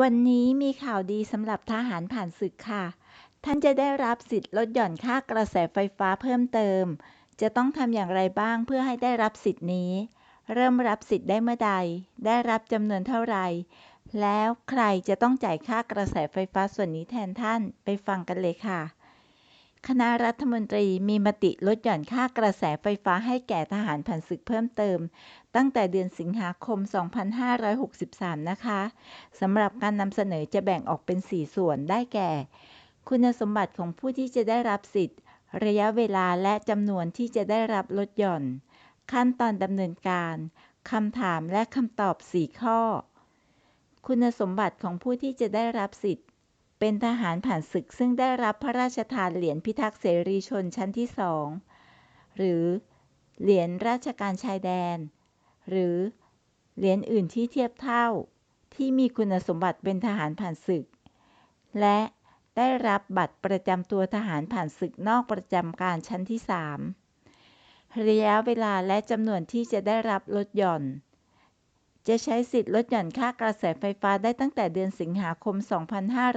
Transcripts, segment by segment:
วันนี้มีข่าวดีสำหรับทหารผ่านศึกค่ะ ท่านจะได้รับสิทธิ์ลดหย่อนค่ากระแสไฟฟ้าเพิ่มเติม จะต้องทำอย่างไรบ้างเพื่อให้ได้รับสิทธิ์นี้ เริ่มรับสิทธิ์ได้เมื่อใด ได้รับจำนวนเท่าไหร่ แล้วใครจะต้องจ่ายค่ากระแสไฟฟ้าส่วนนี้แทนท่าน ไปฟังกันเลยค่ะ คณะรัฐมนตรีมีมติลดหย่อนค่ากระแสไฟฟ้าให้แก่ทหารผ่านศึกเพิ่มเติม ตั้งแต่เดือนสิงหาคม 2563 นะคะสำหรับการนำเสนอจะแบ่งออกเป็น 4 ส่วนได้แก่ คุณสมบัติของผู้ที่จะได้รับสิทธิ์ ระยะเวลาและจำนวนที่จะได้รับลดหย่อน ขั้นตอนดำเนินการคำถามและคำตอบ 4 ข้อ คุณสมบัติของผู้ที่จะได้รับสิทธิ์ เป็นทหารผ่านศึกซึ่งได้รับพระราชทานเหรียญพิทักษ์เสรีชนชั้นที่2หรือ เหรียญราชการชายแดน หรือ เหรียญอื่นที่เทียบเท่า ที่มีคุณสมบัติเป็นทหารผ่านศึก และได้รับบัตรประจำตัวทหารผ่านศึกนอกประจำการชั้นที่3ระยะเวลาและจำนวนที่จะได้รับลดหย่อน จะใช้สิทธิ์ลดหย่อนค่ากระแสไฟฟ้าได้ตั้งแต่เดือนสิงหาคม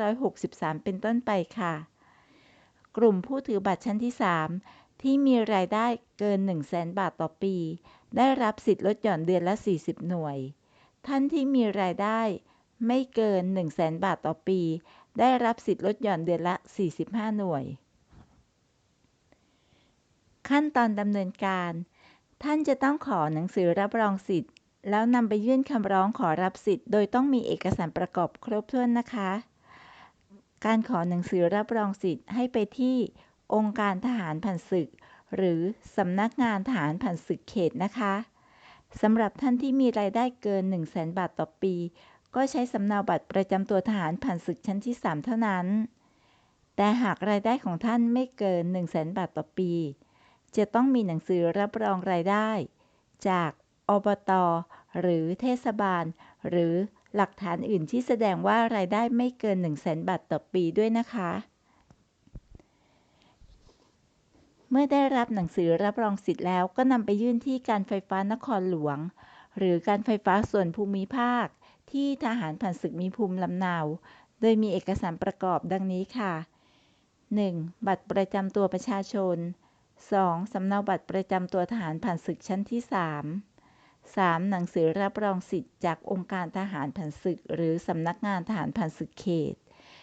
2563 เป็นต้นไปค่ะ กลุ่มผู้ถือบัตรชั้นที่ 3 ที่มีรายได้เกิน 100,000 บาทต่อปี ได้รับสิทธิ์ลดหย่อนเดือนละ 40 หน่วย ท่านที่มีรายได้ไม่เกิน 100,000 บาทต่อปี ได้รับสิทธิ์ลดหย่อนเดือนละ 45 หน่วย ขั้นตอนดำเนินการ ท่านจะต้องขอหนังสือรับรองสิทธิ์ แล้วนำไปยื่นคำร้องขอรับสิทธิ์ โดยต้องมีเอกสารประกอบครบถ้วนนะคะ การขอหนังสือรับรองสิทธิ์ให้ไปที่องค์การทหารผ่านศึก หรือสำนักงานทหารผ่านศึกเขตนะคะสำหรับท่านที่มีรายได้เกิน 100,000 บาทต่อปี ก็ใช้สำเนาบัตรประจำตัวทหารผ่านศึกชั้นที่ 3 เท่านั้น แต่หากรายได้ของท่านไม่เกิน 100,000 บาทต่อปี จะต้องมีหนังสือรับรองรายได้ จากอบต หรือเทศบาล หรือหลักฐานอื่นที่แสดงว่ารายได้ไม่เกิน 100,000 บาทต่อปีด้วยนะคะ เมื่อได้รับหนังสือรับรองสิทธิ์แล้วก็นำไปยื่นที่การไฟฟ้านครหลวง หรือการไฟฟ้าส่วนภูมิภาค ที่ทหารผ่านศึกมีภูมิลำเนา โดยมีเอกสารประกอบดังนี้ค่ะ 1. บัตรประจำตัวประชาชน 2. สำเนาบัตรประจำตัวทหารผ่านศึกชั้นที่ 3 3. หนังสือรับรองสิทธิ์จากองค์การทหารผ่านศึก หรือสำนักงานทหารผ่านศึกเขต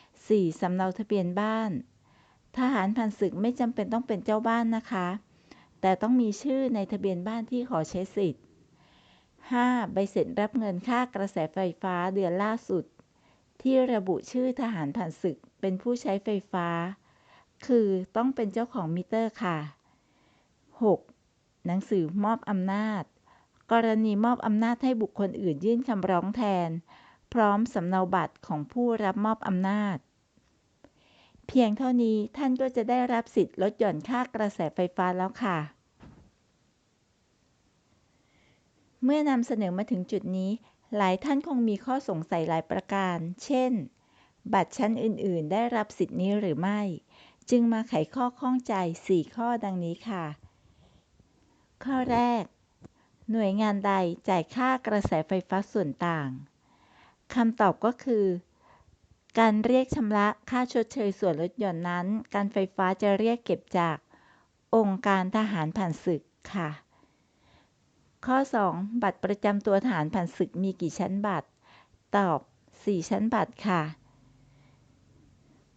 4. สำเนาทะเบียนบ้าน ทหารผ่านศึกไม่จำเป็นต้องเป็นเจ้าบ้านนะคะ แต่ต้องมีชื่อในทะเบียนบ้านที่ขอใช้สิทธิ์ 5. ใบเสร็จรับเงินค่ากระแสไฟฟ้าเดือนล่าสุด ที่ระบุชื่อทหารผ่านศึกเป็นผู้ใช้ไฟฟ้า คือต้องเป็นเจ้าของมิเตอร์ค่ะ 6. หนังสือมอบอำนาจ กรณีมอบอำนาจให้บุคคลอื่นยื่นคำร้องแทน พร้อมสำเนาบัตรของผู้รับมอบอำนาจ เพียงเท่านี้ท่านก็จะได้รับสิทธิ์ลดหย่อนค่ากระแสไฟฟ้าแล้วค่ะ เมื่อนำเสนอมาถึงจุดนี้ หลายท่านคงมีข้อสงสัยหลายประการ เช่น บัตรชั้นอื่น ๆ ได้รับสิทธินี้หรือไม่ จึงมาไขข้อข้องใจ 4 ข้อดังนี้ค่ะ ข้อแรก หน่วยงานใดจ่ายค่ากระแสไฟฟ้าส่วนต่างคำตอบก็คือ การเรียกชำระค่าชดเชยส่วนลดหย่อนนั้น การไฟฟ้าจะเรียกเก็บจากองค์การทหารผ่านศึกค่ะ ข้อ 2 บัตรประจำตัวทหารผ่านศึกมีกี่ชั้นบัตร ตอบ 4 ชั้นบัตรค่ะ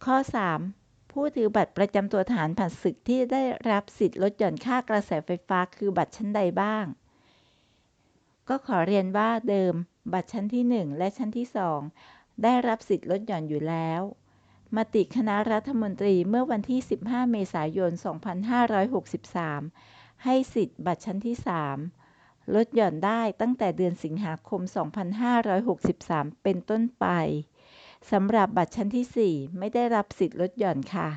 ข้อ 3 ผู้ถือบัตรประจำตัวทหารผ่านศึกที่ได้รับสิทธิ์ลดหย่อนค่ากระแสไฟฟ้าคือบัตรชั้นใดบ้าง ก็ขอเรียนว่าเดิม บัตรชั้นที่1และชั้นที่2ได้รับสิทธิ์ลดหย่อนอยู่แล้ว มติคณะรัฐมนตรีเมื่อวันที่ 15 เมษายน 2563 ให้สิทธิ์บัตรชั้นที่ 3 ลดหย่อนได้ตั้งแต่เดือนสิงหาคม 2563 เป็นต้นไปสำหรับบัตรชั้นที่ 4 ไม่ได้รับสิทธิ์ลดหย่อนค่ะ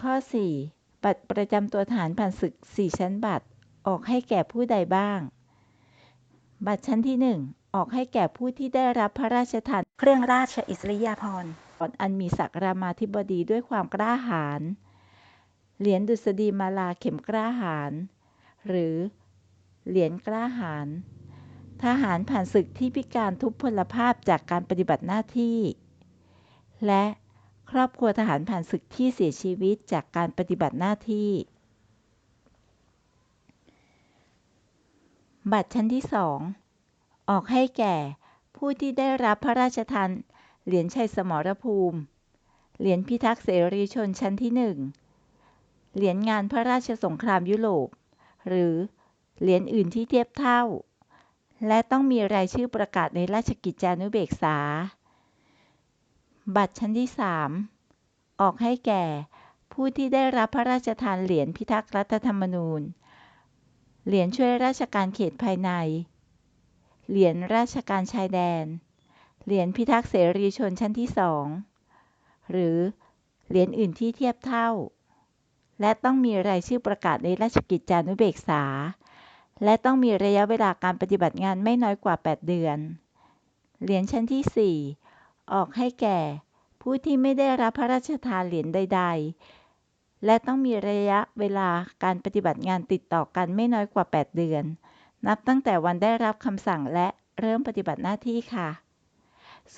ข้อ 4 บัตรประจำตัวทหารผ่านศึก 4 ชั้นบัตร ออกให้แก่ผู้ใดบ้าง บัตรชั้นที่1ออกให้แก่ผู้ที่ได้รับพระราชทานเครื่องราชอิสริยาภรณ์อันมีศักดิ์รามาธิบดีด้วยความกล้าหาญเหรียญดุษฎีมาลาเข็มกล้าหาญหรือเหรียญกล้าหาญทหารผ่านศึกที่พิการทุพพลภาพจากการปฏิบัติหน้าที่ และครอบครัวทหารผ่านศึกที่เสียชีวิตจากการปฏิบัติหน้าที่ บัตรชั้นที่สอง ออกให้แก่ ผู้ที่ได้รับพระราชทานเหรียญชัยสมรภูมิ เหรียญพิทักษ์เสรีชนชั้นที่หนึ่ง เหรียญงานพระราชสงครามยุโรป หรือ เหรียญอื่นที่เทียบเท่า และต้องมีรายชื่อประกาศในราชกิจจานุเบกษา บัตรชั้นที่สามออกให้แก่ ผู้ที่ได้รับพระราชทานเหรียญพิทักษ์รัฐธรรมนูญ เหรียญช่วยราชการเขตภายใน เหรียญราชการชายแดน เหรียญพิทักษ์เสรีชนชั้นที่สอง หรือเหรียญอื่นที่เทียบเท่า และต้องมีรายชื่อประกาศในราชกิจจานุเบกษา และต้องมีระยะเวลาการปฏิบัติงานไม่น้อยกว่า 8 เดือน เหรียญชั้นที่ 4 ออกให้แก่ ผู้ที่ไม่ได้รับพระราชทานเหรียญใดๆ และต้องมีระยะเวลาการปฏิบัติงานติดต่อกันไม่น้อยกว่า 8 เดือน นับตั้งแต่วันได้รับคำสั่งและเริ่มปฏิบัติหน้าที่ค่ะ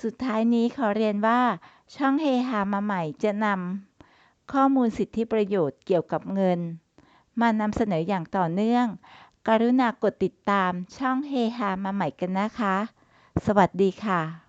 สุดท้ายนี้ขอเรียนว่า ช่องเฮฮามาใหม่จะนำข้อมูลสิทธิประโยชน์เกี่ยวกับเงิน มานำเสนออย่างต่อเนื่อง กรุณากดติดตามช่องเฮฮามาใหม่กันนะคะ สวัสดีค่ะ